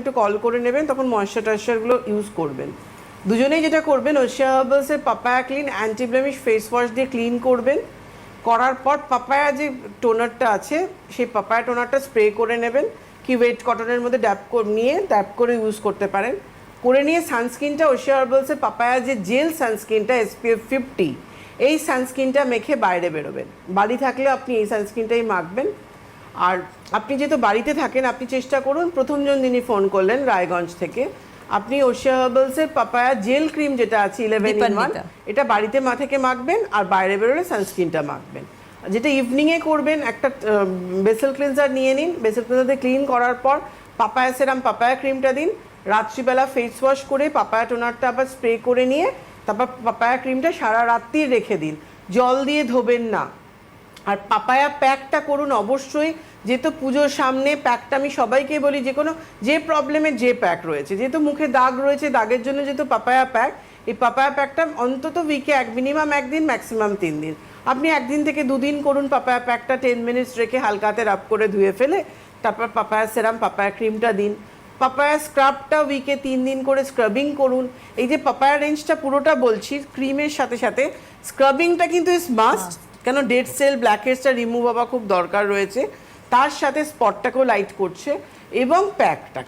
একটু কল করে নেবেন, তখন ময়শ্চার ইউজ করবেন। দুজনেই যেটা করবেন Oshea হার্বালসের papaya clean antiblemish face wash দিয়ে ক্লিন করবেন। করার পর পাপায়া যে টোনারটা আছে, সেই পাপায়া টোনারটা স্প্রে করে নেবেন। কি ওয়েট কটনের মধ্যে ড্যাপ নিয়ে ড্যাপ করে ইউজ করতে পারেন। করে নিয়ে সানস্ক্রিনটা ওশিয়া হার্বালসের পাপায়া যে জেল সানস্ক্রিনটা এসপিএফ ফিফটি এই সানস্ক্রিনটা মেখে বাইরে বেরোবেন। বাড়ি থাকলে আপনি এই সানস্ক্রিনটাই মাখবেন। আর আপনি যেহেতু বাড়িতে থাকেন আপনি চেষ্টা করুন। প্রথমজন যিনি ফোন করলেন রায়গঞ্জ থেকে আপনি ওশিয়া হার্বালসের পাপায়া জেল ক্রিম যেটা আছে ইলেভেন ইন ওয়ান এটা বাড়িতে মা থেকে মাখবেন আর বাইরে বেরোলে সানস্ক্রিনটা মাখবেন। যেটা ইভিনিংয়ে করবেন একটা বেসেল ক্লিনজার নিয়ে নিন। বেসেল ক্লিনজার ক্লিন করার পর পাপায়া সেরাম পাপায়া ক্রিমটা দিন। রাত্রিবেলা ফেস ওয়াশ করে পাপায়া টোনারটা আবার স্প্রে করে নিয়ে তারপর পাপায়া ক্রিমটা সারা রাত্রি রেখে দিন। জল দিয়ে ধোবেন না। আর পাপায়া প্যাকটা করুন অবশ্যই, যেহেতু পুজোর সামনে প্যাকটা আমি সবাইকে বলি যে কোনো, যে প্রবলেমের যে প্যাক রয়েছে, যেহেতু মুখে দাগ রয়েছে, দাগের জন্য যেহেতু পাপায়া প্যাক এই পাপায়া প্যাকটা অন্তত উইকে এক মিনিমাম একদিন ম্যাক্সিমাম তিন দিন। আপনি একদিন থেকে দুদিন করুন পাপায়া প্যাকটা টেন মিনিটস রেখে হালকাতে রাব করে ধুয়ে ফেলে, তারপর পাপায়া সেরাম পাপায়া ক্রিমটা দিন। পাপায়া স্ক্রাবটা উইকে তিন দিন করে স্ক্রাবিং করুন। এই যে পাপায়া রেঞ্জটা পুরোটা বলছি ক্রিমের সাথে সাথে স্ক্রাবিংটা কিন্তু ইস মাস্ট কেন ডেড সেল ব্ল্যাক হেডসটা রিমুভ হওয়া খুব দরকার রয়েছে। তার সাথে স্পটটাকেও লাইট করছে এবং প্যাকটা